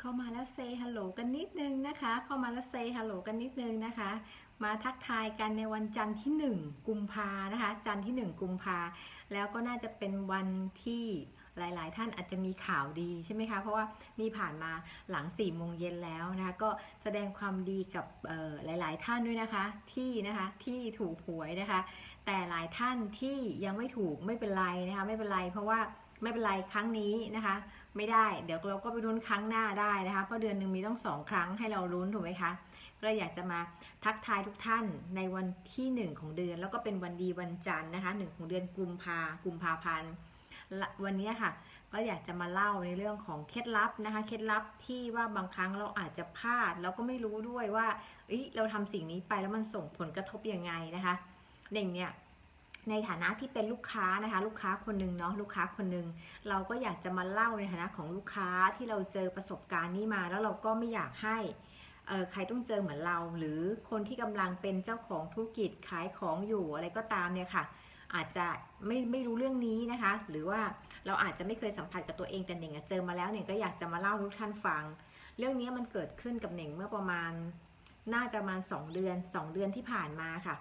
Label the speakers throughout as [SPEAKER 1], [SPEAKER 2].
[SPEAKER 1] เข้ามาแล้วเซฮัลโหลกันนิดนึงนะคะ เข้ามาแล้วเซฮัลโหลกันนิดนึงนะคะ มาทักทายกันในวันจันทร์ที่ 1 กุมภานะคะ จันทร์ที่ 1 กุมภาแล้วก็น่าจะเป็นวันที่หลาย ๆ ท่านอาจจะมีข่าวดีใช่ไหมคะ เพราะว่านี่ผ่านมาหลัง4ี่โมงเย็นแล้วนะคะ ก็แสดงความดีกับหลาย ๆ ท่านด้วยนะคะ ที่นะคะที่ถูกหวยนะคะ แต่หลายท่านที่ยังไม่ถูกไม่เป็นไรนะคะ ไม่เป็นไร เพราะว่าไม่เป็นไรครั้งนี้นะคะ ไม่ได้ เดี๋ยวเราก็ไปลุ้นครั้งหน้าได้นะคะเพราะเดือนหนึ่งมีต้องสองครั้งให้เราลุ้นถูกไหมคะก็อยากจะมาทักทายทุกท่านในวันที่หนึ่งของเดือน แล้วก็เป็นวันดีวันจันทร์นะคะหนึ่งของเดือนกุมภากุมภาพันธ์วันนี้ค่ะ ก็อยากจะมาเล่าในเรื่องของเคล็ดลับนะคะเคล็ดลับที่ว่าบางครั้งเราอาจจะพลาดแล้วก็ไม่รู้ด้วยว่าเอ้ยเราทำสิ่งนี้ไปแล้วมันส่งผลกระทบยังไงนะคะเด่งเนี่ย ในฐานะที่เป็นลูกค้านะคะ ลูกค้าคนหนึ่งเนาะลูกค้าคนหนึ่งเราก็อยากจะมาเล่าในฐานะของลูกค้าที่เราเจอประสบการณ์นี้มา แล้วเราก็ไม่อยากให้ใครต้องเจอเหมือนเรา หรือคนที่กำลังเป็นเจ้าของธุรกิจขายของอยู่อะไรก็ตามเนี่ยค่ะ อาจจะไม่ไม่รู้เรื่องนี้นะคะ หรือว่าเราอาจจะไม่เคยสัมผัสกับตัวเองแต่เน่งเจอมาแล้วเน่งก็อยากจะมาเล่าทุกท่านฟัง เรื่องนี้มันเกิดขึ้นกับเน่งเมื่อประมาณน่าจะประมาณสองเดือนสองเดือนที่ผ่านมาค่ะ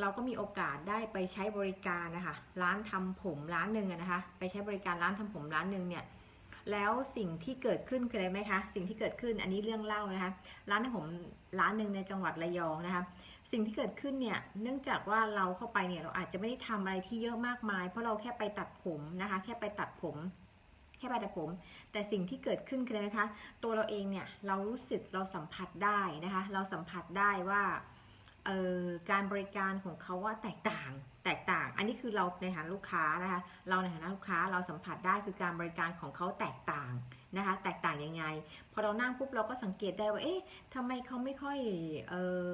[SPEAKER 1] เราก็มีโอกาสได้ไปใช้บริการนะคะร้านทำผมร้านหนึ่งนะคะ ไปใช้บริการร้านทำผมร้านหนึ่งเนี่ยแล้วสิ่งที่เกิดขึ้นคืออะไรไหมคะ สิ่งที่เกิดขึ้นอันนี้เรื่องเล่านะคะ ร้านทำผมร้านหนึ่งในจังหวัดระยองนะคะ สิ่งที่เกิดขึ้นเนี่ย เนื่องจากว่าเราเข้าไปเนี่ยเราอาจจะไม่ได้ทำอะไรที่เยอะมากมาย เพราะเราแค่ไปตัดผมนะคะ แค่ไปตัดผมแค่ไปตัดผม แต่สิ่งที่เกิดขึ้นคืออะไรไหมคะ ตัวเราเองเนี่ยเรารู้สึกเราสัมผัสได้นะคะ เราสัมผัสได้ว่า การบริการของเขาว่าแตกต่างแตกต่าง อันนี้คือเราในฐานะลูกค้านะคะ เราในฐานะลูกค้าเราสัมผัสได้คือการบริการของเขาแตกต่างนะคะ แตกต่างยังไง พอเรานั่งปุ๊บเราก็สังเกตได้ว่า เอ๊ะทำไมเขาไม่ค่อย เออ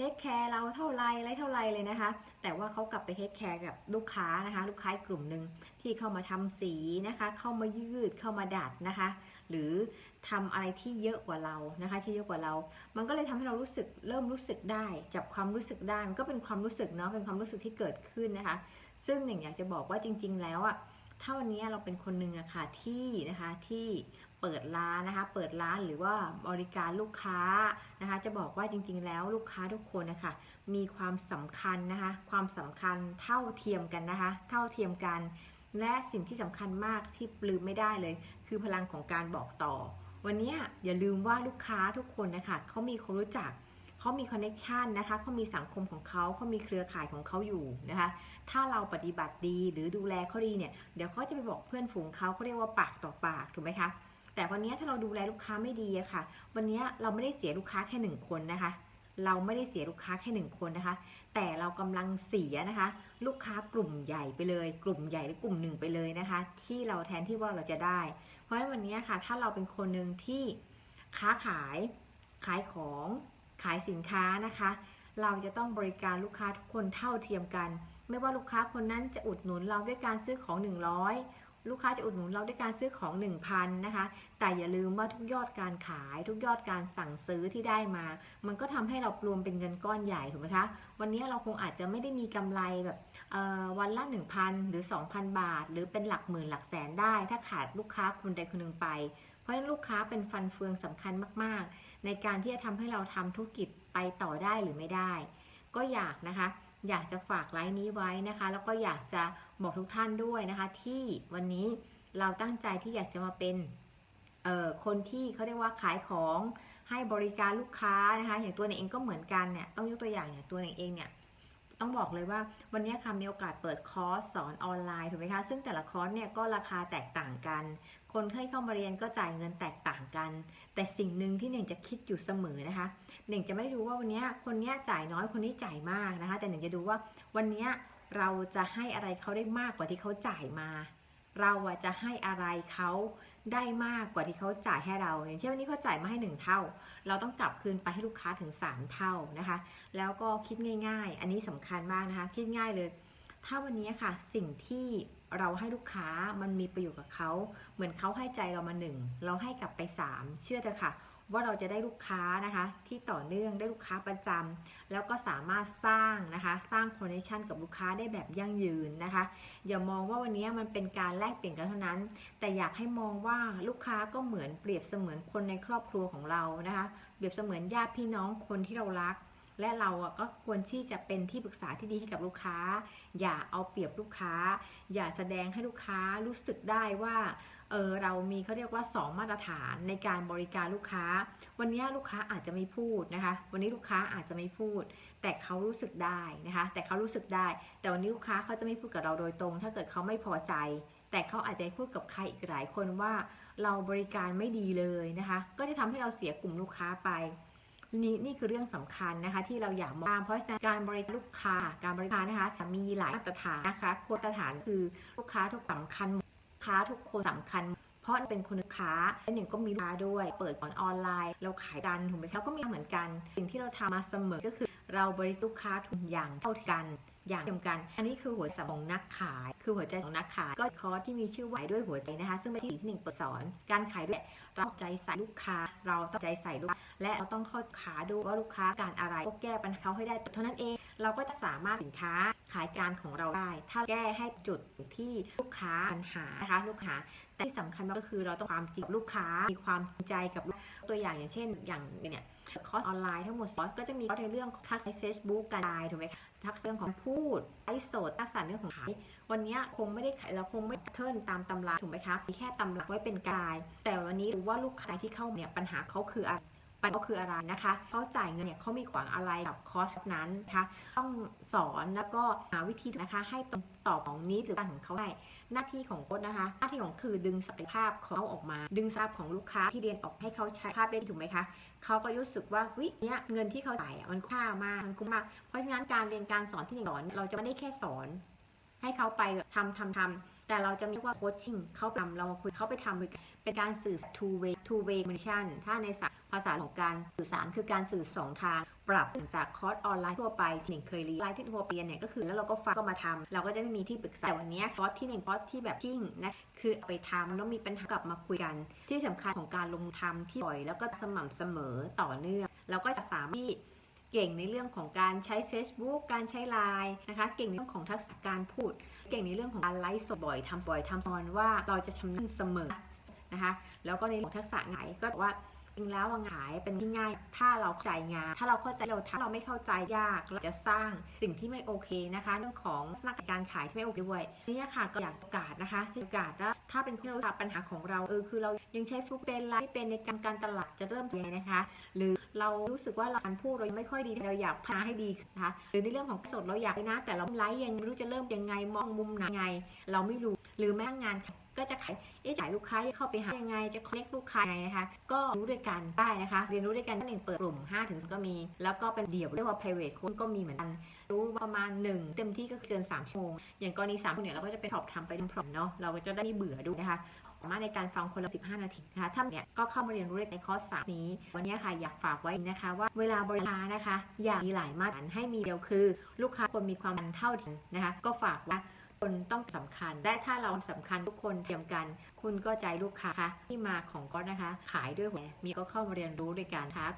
[SPEAKER 1] เทคแคร์เราเท่าไรไรเท่าไรเลยนะคะ แต่ว่าเขากลับไปเทคแคร์กับลูกค้านะคะ ลูกค้ากลุ่มหนึ่งที่เข้ามาทำสีนะคะ เข้ามายืดเข้ามาดัดนะคะ หรือทำอะไรที่เยอะกว่าเรานะคะ ที่เยอะกว่าเรา มันก็เลยทำให้เรารู้สึกเริ่มรู้สึกได้ จับความรู้สึกได้มันก็เป็นความรู้สึกเนาะเป็นความรู้สึกที่เกิดขึ้นนะคะ ซึ่งหนึ่งอยากจะบอกว่าจริง ๆ แล้วอะถ้าวันนี้เราเป็นคนหนึ่งอะค่ะที่นะคะที่ เปิดร้านนะคะ เปิดร้านหรือว่าบริการลูกค้านะคะ จะบอกว่าจริง ๆ แล้วลูกค้าทุกคนนะคะมีความสำคัญนะคะ ความสำคัญเท่าเทียมกันนะคะ เท่าเทียมกัน และสิ่งที่สำคัญมากที่ลืมไม่ได้เลย คือพลังของการบอกต่อ วันนี้อย่าลืมว่าลูกค้าทุกคนนะคะเขามีคนรู้จักเขามีคอนเน็ชันนะคะเขามีสังคมของเขาเขามีเครือข่ายของเขาอยู่นะคะ ถ้าเราปฏิบัติดีหรือดูแลเขาดีเนี่ย เดี๋ยวเขาจะไปบอกเพื่อนฝูงเขาเขาเรียกว่าปากต่อปาก ถูกไหมคะ แต่วันนี้ถ้าเราดูแลลูกค้าไม่ดีอะค่ะ วันนี้เราไม่ได้เสียลูกค้าแค่หนึ่งคนนะคะ เราไม่ได้เสียลูกค้าแค่หนึ่งคนนะคะ แต่เรากำลังเสียนะคะ ลูกค้ากลุ่มใหญ่ไปเลย กลุ่มใหญ่หรือกลุ่มหนึ่งไปเลยนะคะ ที่เราแทนที่ว่าเราจะได้ เพราะฉะนั้นวันนี้ค่ะ ถ้าเราเป็นคนหนึ่งที่ค้าขาย ขายของขายสินค้านะคะ เราจะต้องบริการลูกค้าทุกคนเท่าเทียมกัน ไม่ว่าลูกค้าคนนั้นจะอุดหนุนเราด้วยการซื้อของ 100 ลูกค้าจะอุดหนุนเราด้วยการซื้อของ 1,000นะคะ แต่อย่าลืมว่าทุกยอดการขาย ทุกยอดการสั่งซื้อที่ได้มา มันก็ทำให้เรารวมเป็นเงินก้อนใหญ่ถูกไหมคะ วันนี้เราคงอาจจะไม่ได้มีกำไรแบบวันละ 1,000 หรือ 2,000 บาท หรือเป็นหลักหมื่นหลักแสนได้ ถ้าขาดลูกค้าคนใดคนหนึ่งไป เพราะฉะนั้นลูกค้าเป็นฟันเฟืองสำคัญมาก ๆ ในการที่จะทำให้เราทำธุรกิจไปต่อได้หรือไม่ได้ ก็อยากนะคะ อยากจะฝากไลน์นี้ไว้นะคะ แล้วก็อยากจะบอกทุกท่านด้วยนะคะ ที่วันนี้เราตั้งใจที่อยากจะมาเป็นคนที่เขาเรียกว่าขายของให้บริการลูกค้านะคะ อย่างตัวเองก็เหมือนกันเนี่ยต้องยกตัวอย่างอย่างตัวเองเนี่ย ต้องบอกเลยว่าวันนี้ค่ะมีโอกาสเปิดคอร์สสอนออนไลน์ถูกไหมคะ ซึ่งแต่ละคอร์สเนี่ยก็ราคาแตกต่างกัน คนที่เข้ามาเรียนก็จ่ายเงินแตกต่างกัน แต่สิ่งหนึ่งที่เน่งจะคิดอยู่เสมอนะคะเน่งจะไม่รู้ว่าวันนี้คนนี้จ่ายน้อยคนนี้จ่ายมากนะคะ แต่เน่งจะดูว่าวันนี้เราจะให้อะไรเขาได้มากกว่าที่เขาจ่ายมา เราจะให้อะไรเขา ได้มากกว่าที่เขาจ่ายให้เรา อย่างเช่นวันนี้เขาจ่ายมาให้หนึ่งเท่า เราต้องกลับคืนไปให้ลูกค้าถึง 3 เท่านะคะ แล้วก็คิดง่าย ๆ อันนี้สำคัญมากนะคะ คิดง่ายเลย ถ้าวันนี้ค่ะสิ่งที่เราให้ลูกค้ามันมีประโยชน์กับเขา เหมือนเขาให้ใจเรามาหนึ่งเราให้กลับไป 3 เชื่อจะค่ะ ว่าเราจะได้ลูกค้านะคะที่ต่อเนื่องได้ลูกค้าประจำแล้วก็สามารถสร้างนะคะสร้างคอนเนคชันกับลูกค้าได้แบบยั่งยืนนะคะอย่ามองว่าวันนี้มันเป็นการแลกเปลี่ยนกันเท่านั้น แต่อยากให้มองว่าลูกค้าก็เหมือนเปรียบเสมือนคนในครอบครัวของเรานะคะเปรียบเสมือนญาติพี่น้องคนที่เรารักและเราอะก็ควรที่จะเป็นที่ปรึกษาที่ดีให้กับลูกค้า อย่าเอาเปรียบลูกค้า อย่าแสดงให้ลูกค้ารู้สึกได้ว่า เออเรามีเขาเรียกว่า 2 มาตรฐานในการบริการลูกค้า วันนี้ลูกค้าอาจจะไม่พูดนะคะ วันนี้ลูกค้าอาจจะไม่พูด แต่เขารู้สึกได้นะคะ แต่เขารู้สึกได้ แต่วันนี้ลูกค้าเขาจะไม่พูดกับเราโดยตรง ถ้าเกิดเขาไม่พอใจ แต่เขาอาจจะพูดกับใครอีกหลายคนว่า เราบริการไม่ดีเลยนะคะ ก็จะทำให้เราเสียกลุ่มลูกค้าไปนี่นี่คือเรื่องสำคัญนะคะที่เราอยากมองเพราะฉะนั้นการบริการลูกค้าการบริการนะคะมีหลายมาตรฐานนะคะมาตรฐานคือลูกค้าทุกสำคัญ ค้าทุกคนสำคัญ เพราะเป็นคนค้าและหนึ่งก็มีลูกค้าด้วย เปิดอนออนไลน์ เราขายกันถูกไหมคะก็มีเหมือนกัน สิ่งที่เราทำมาเสมอก็คือ เราบริตุกค้าทุกอย่างเท่ากันอย่างเดียวกัน อันนี้คือหัวสมองนักขาย คือหัวใจของนักขาย ก็คอร์สที่มีชื่อว่าด้วยหัวใจนะคะ ซึ่งเป็นที่หนึ่งเปิดสอน การขายด้วยเราใจใส่ลูกค้า เราต้องใจใส่ลูกค้าและเราต้องเข้าขาดูว่าลูกค้าการอะไรก็แก้ปัญหาเขาให้ได้เท่านั้นเอง เราก็จะสามารถสินค้าขายการของเราได้ ถ้าแก้ให้จุดที่ลูกค้าปัญหานะคะลูกค้าแต่ที่สำคัญมากก็คือเราต้องความจริงลูกค้ามีความจริงใจกับตัวอย่างอย่างเช่น อย่างเนี่ยคอร์สออนไลน์ทั้งหมดคอสก็จะมีคอร์สในเรื่องทักษะเฟซบุ๊กการไลน์ถูกไหมคะทักษะเรื่องของพูดไลฟ์สดทักษะเรื่องของขายวันนี้คงไม่ได้ขายเราคงไม่เทิร์นตามตำราถูกไหมคะมีแค่ตำราไว้เป็นกาย แต่วันนี้รู้ว่าลูกค้าที่เข้าเนี่ยปัญหาเขาคืออะไรปัญหาเขาคืออะไรนะคะเขาจ่ายเงินเนี่ยเขามีขวางอะไรกับคอร์สนั้นนะคะต้องสอนแล้วก็หาวิธีนะคะให้ตอบของนี้หรือการของเขาได้หน้าที่ของโค้ชนะคะ หน้าที่ของคือดึงศักยภาพของเขาออกมา ดึงทราบของลูกค้าที่เรียนออกให้เขาใช้ภาพได้ถูกไหมคะเขาก็รู้สึกว่าวิเนี้ยเงินที่เขาจ่ายมันค่ามากมันคุ้มมากเพราะฉะนั้นการเรียนการสอนที่หนึ่งสอนเราจะไม่ได้แค่สอน ให้เขาไปแบบทำทำทำแต่เราจะมีว่าโคชชิ่งเขาทำเราคุยเขาไปทำเป็นการสื่อ two way two way communication ถ้าในภาษาของการสื่อสารคือการสื่อสองทาง ปรับจากคอร์สออนไลน์ทั่วไปที่หนึ่งเคยเรียนไลน์ที่ทั่วไปเนี่ยก็คือแล้วเราก็ฟังก็มาทำเราก็จะไม่มีที่ปรึกษาแต่วันนี้คอร์สที่หนึ่งคอร์สที่แบบจริงนะคือไปทำแล้วมีปัญหากลับมาคุยกัน ที่สำคัญของการลงทำที่บ่อย แล้วก็สม่ำเสมอต่อเนื่องเราก็จะสามารถ เก่งในเรื่องของการใช้ Facebook การใช้ไลน์นะคะ เก่งในเรื่องของทักษะการพูด เก่งในเรื่องของการไลฟ์สดบ่อยทำบ่อยทำตอนว่าเราจะชำนาญเสมอนะคะ แล้วก็ในเรื่องของทักษะไหนก็ว่า จริงแล้วว่าขายเป็นที่ง่าย ถ้าเราเข้าใจงาน ถ้าเราเข้าใจเราถ้าเราไม่เข้าใจยากเราจะสร้างสิ่งที่ไม่โอเคนะคะ เรื่องของลักการขายที่ไม่โอเคด้วยนี่ค่ะก็อยากประกาศนะคะที่ประกาศว่าถ้าเป็นที่เราปัญหาของเราเออคือเรายังใช้ฟุกเป็นไลฟ์เป็นในการการตลาดจะเริ่มยังไงนะคะ หรือเรารู้สึกว่าเราการพูดเราไม่ค่อยดีเราอยากพาให้ดีนะคะหรือในเรื่องของสดเราอยากไปนะ แต่เราไลฟ์ยังไม่รู้จะเริ่มยังไงมองมุมไหนไง เราไม่รู้หรือแม้งาน ก็จะขายเอ๊ะจ่ายลูกค้าจะเข้าไปหายังไง จะคเล็กลูกค้ายังไงนะคะ ก็รู้ด้วยกันได้นะคะ เรียนรู้ด้วยกันหนึ่งเปิดกลุ่ม5ถึงก็มี แล้วก็เป็นเดี่ยวเรียกว่า private course ก็มีเหมือนกัน รู้ประมาณ 1 เต็มที่ก็คือเกิน3ชั่วโมง อย่างกรณี3คนเนี่ยเราก็จะไปสอบทำไปพร้อมเนาะ เราก็จะได้ไม่เบื่อด้วยนะคะสามารถในการฟังคนละ 15 นาทีนะคะถ้าเนี่ยก็เข้ามาเรียนรู้ในคอร์ส3นี้ วันนี้ค่ะอยากฝากไว้นะคะว่าเวลาบริการนะคะ อยากมีหลายมาตรฐานให้มีเดียวคือ ลูกค้าคนมีความมันเท่าเทียมนะคะ ก็ฝากว่า คนต้องสำคัญ และถ้าเราสำคัญทุกคนเทียมกัน คุณก็ใจลูกค้าที่มาของก็นะคะ ขายด้วยหัวมีก็เข้ามาเรียนรู้ด้วยการทัก